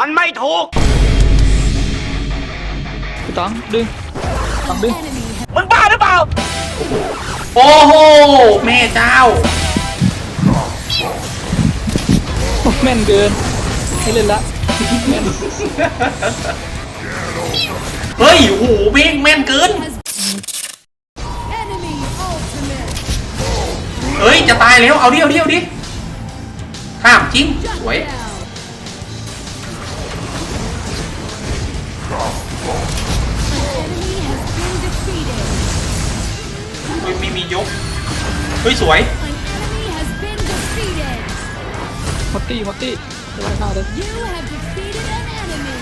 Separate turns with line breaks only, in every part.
มันไม่ถูก
พี่ต้องดึงต้องดึง
มึงบ้าหรือเปล่า
โอ้โห แม่เจ้า
โอ้แม่นเกินให้เล่นละแม่น
เฮ้ยโอ้โหแม่งแม่นเกิน
Enemy ultimate.
เฮ้ย จะตายแล้ว เอาดิเอาดิเอาดิข้ามจริง สวย
Down.
ยไม่มียก เฮ้ย สวย
An enemy has been defeated.
มอตตี้มอตตี้จะไล่ฆ่าเลย
You have defeated an enemy.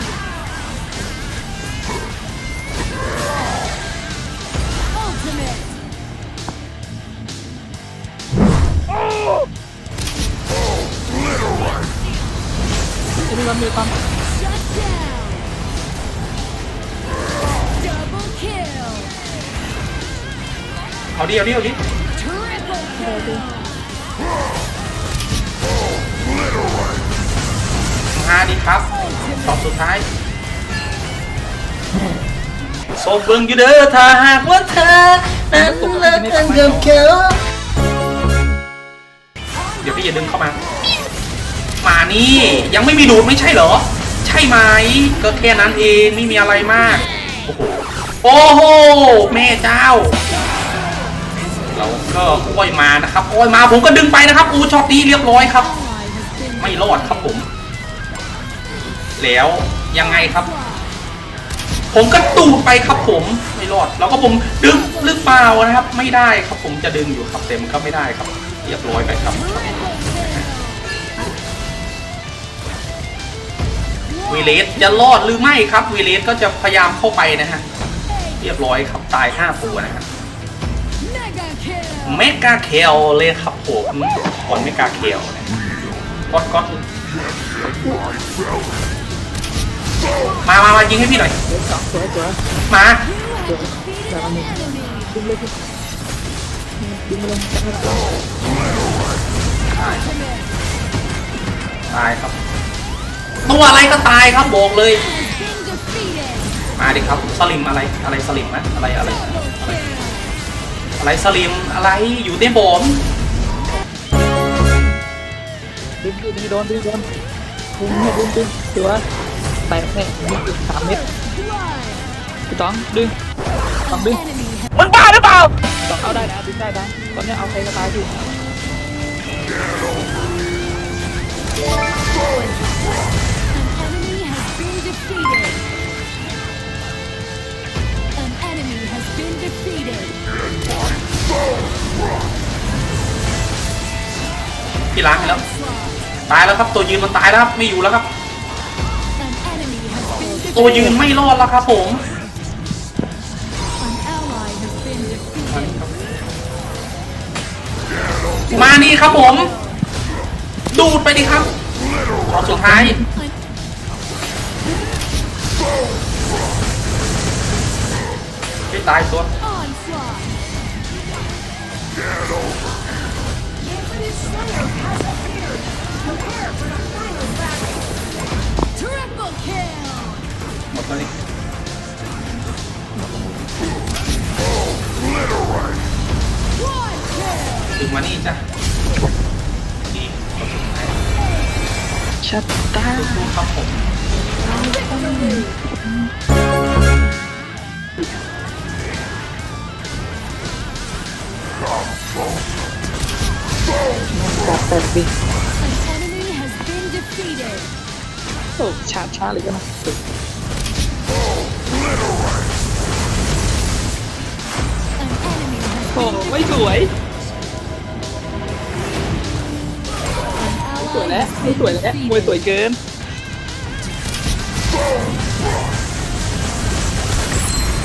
Ultimate.
ไอ้นี่มันมีคว
เอาดิเอาดิเอาดิ
Triple kill.
มาดิครับตอบสุดท้ายโซเบิงอยู่เด้อถ้าหากว่าเธอนั้นเลิกกันกับเขาเดี๋ยวพี่อย่าดึงเข้ามา มานี่ยังไม่มีดูดไม่ใช่เหรอ ใช่ไหมก็แค่นั้นเองไม่มีอะไรมาก โอ้โห โอ้โห แม่เจ้า เราก็อ้อยมานะครับอ้อยมาผมก็ดึงไปนะครับอูช็อตนี้เรียบร้อยครับ ไม่รอดครับผม แล้วยังไงครับ ผมก็ตูดไปครับผมไม่รอด แล้วก็ผมดึงหรือเปล่านะครับ ไม่ได้ครับผมจะดึงอยู่ครับเต็มก็ไม่ได้ครับ เรียบร้อยไปครับวีเลสจะรอดหรือไม่ครับวีเลสก็จะพยายามเข้าไปนะฮะเรียบร้อยครับตายห้าตัวนะฮะ
mega kill.
เมกาเคลเลยครับผมก่อนเมกาเคลนะก๊อตก๊อตมามามายิงให้พี่หน่อย
เดี๋ยวสองสวยสวย
มา
You have defeated an enemy.
ดึงเลยพี่ดึงไปเลยจับให้ได้
Ultimate
ตายครับ ตัวอะไรก็ตายครับบอกเลย
has been defeated.
มาดิครับ สลิมอะไร อะไรสลิมนะอะไรอะไร
Double kill.
อะไรสลิมอะไรอยู่ในบอม
ดึงดึงดึงโดนดึงโดนดึงให้ดึงดึงถือว่าแตกแน่มีอีกสามเม็ด
Blood.
พี่ต้องดึงต้องดึง
Enemy has
มึงบ้าหรือเปล่า
ต้องเอาได้นะดึงได้นะตอนนี้เอาใครก็ตายพี่
An
ตายแล้วครับตัวยืนมันตายแล้วครับไม่อยู่แล้วครับ ตัวยืนไม่รอดแล้วครับผมมานี่ครับผม ดูดไปดิครับรอสุดท้ายไม่ตายตัว หมดแล้วนี่ ดึงมานี่จ้ะนี่รอบสุดท้าย
ชัดตา
ดูครับผม
จับแปดดิ
defeated.
โอ้ช้าช้าเลยก็นะ
An enemy
โอ้
has
ไม่สวย
an
สวย
ally
แล้ว
has
ไม่
been
สวยแล้วมวยสวย
defeated.
เกิน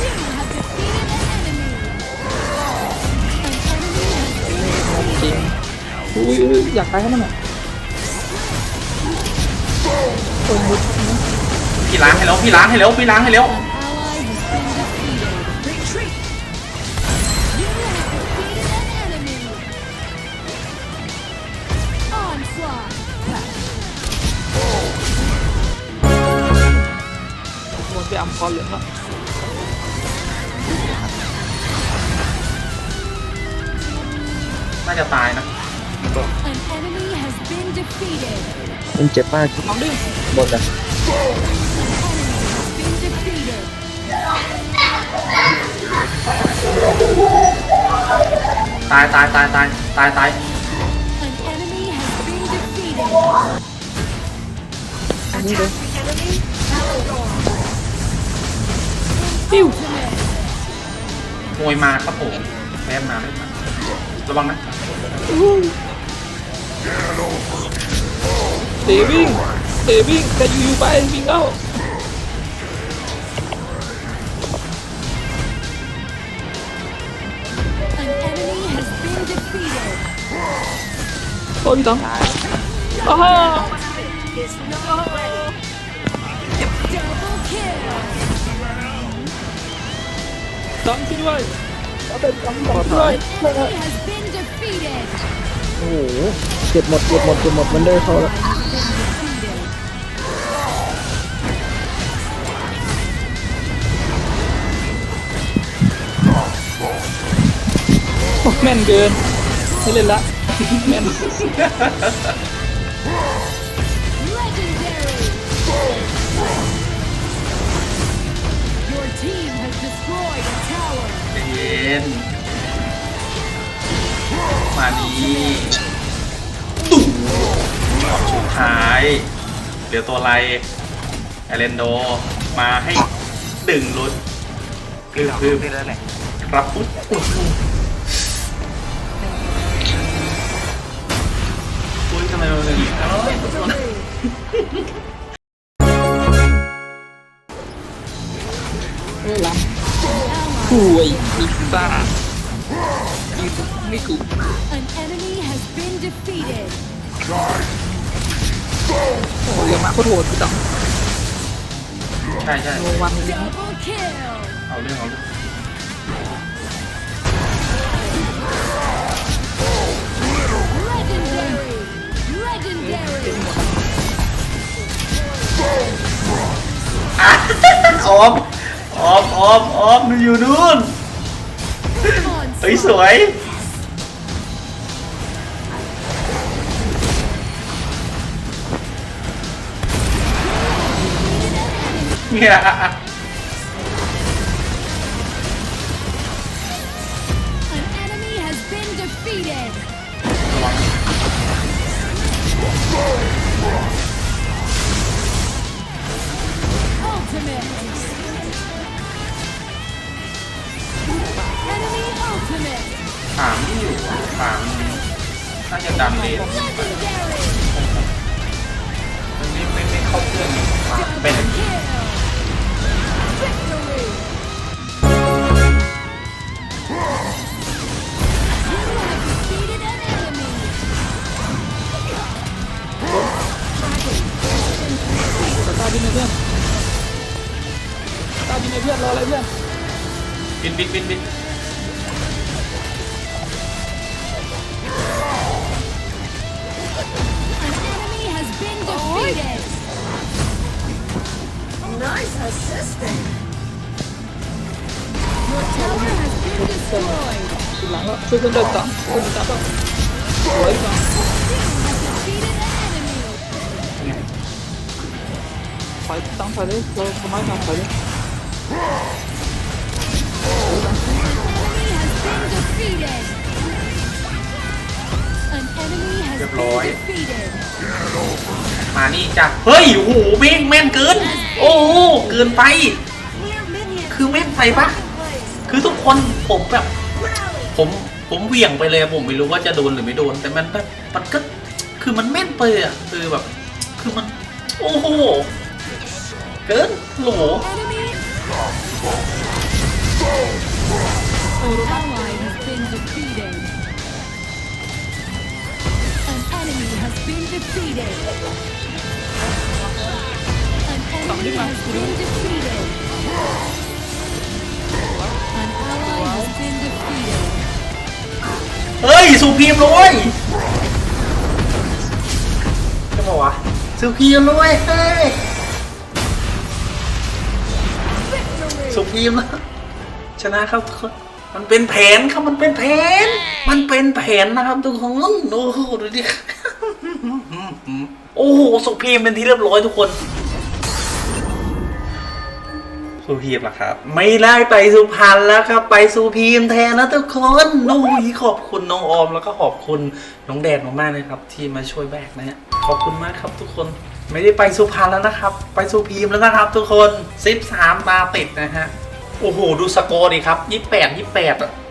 You have defeated an enemy. An enemy has been
จริงอุ้ยอยากตายให้มันหน่อย โอ้ยมุด
พี่ล้างให้แล้วพี่ล้างให้แล้วพี่ล้างให้แล้ว
An ally has been defeated. Retreat. You have defeated an enemy. Onslaught.
จำพอเหลืองแล้ว
น่าจะตายนะ
An enemy has been defeated.
มันเจ็บมาก
น้องดิ
บนอะ
An enemy has been defeated.
ตายตายตายตายตายตาย
An enemy has been defeated.
อันนี้เลยปิ้ว
มวยมาครับผมแพ้มาไม่มาระวังนะ
เตะวิ่งเตะวิ่งแต่อยู่ๆไปวิ่งเข้า
An enemy has been defeated.
โอ้ยพี่ต้องอ้าว
Double kill.
ต้องช่วยด้วยเอาเป็นต้องช่วย ด้วย
An enemy has been defeated.
โอ้โหเจ็บหมดเจ็บหมดเจ็บหมดมันได้เขาแล้ว
Has been defeated.
โอ้แม่นเกินไม่เล่นละแม่น
Legendary. Your team has destroyed a tower.
ใจเย็น มาดีดุ้มสุดท้าย เหลือตัวไรเอเลนโด มาให้ดึงรุดคือคือรับปุ๊บอุ๊ยอุ้ยทำไมมันเป็นอย่างนี้เอ้ย
เฮ้ยล้ำป่วยอีกซ่า อีกไม่กู
An enemy has been defeated.
โอ้ยเรียกมาโคตรโหดพี่ต้อง
ใช่ใช่
โนวันเลย
Double kill.
เอาเรื่องเอาเรื่อง
Legendary. Legendary.
ออมออมออมออมมันอยู่นู่นเฮ้ยสวย
Ultimate. Enemy ultimate.
ถามที่อยู่ถามน่าจะดันเลน
Legendary.
มันไม่ไม่ไม่เข้าเครื่องเป็น
ช่วยเพื่อนเดินต่อช่วยเพื่อนจับต่อสวยต่อ
Team has defeated an enemy.
ถอยต้องถอยเลยเราทำไมทำถอยเลย
An enemy has been defeated. An enemy has
Đẹp
been
rồi.
defeated.
มานี่จ้ะเฮ้ยโอ้โหแม่งแม่นเกิน โอ้โหเกินไป คือแม่นไปปะคือทุกคนผมแบบ ผม ผมเหวี่ยงไปเลยผมไม่รู้ว่าจะโดนหรือไม่โดน แต่มันแบบมันก็คือมันแม่นไปอะคือแบบ คือมัน โอ้โห เกินโหล
Enemy ally has been defeated. An enemy has been
เฮ้ยสุพีมเลยใช่ปะวะสุพีมเลยเฮ้ยสุพีมนะชนะครับทุกคนมันเป็นแผนครับมันเป็นแผน มันเป็นแผนนะครับทุกคนโอ้โหดูดิโอ้โหสุพีมเป็นที่เรียบร้อยทุกคน สุพีมล่ะครับ ไม่ได้ไปสุพรรณแล้วครับ ไปสุพีมแทนนะทุกคนโอ้ยขอบคุณน้องออมแล้วก็ขอบคุณน้องแดนมากๆเลยครับ ที่มาช่วยแบกนะฮะขอบคุณมากครับทุกคนไม่ได้ไปสุพรรณแล้วนะครับ ไปสุพีมแล้วนะครับ ทุกคนสิบสามตาติดนะฮะโอ้โหดูสกอร์ดิครับยี่แปดยี่แปดอะ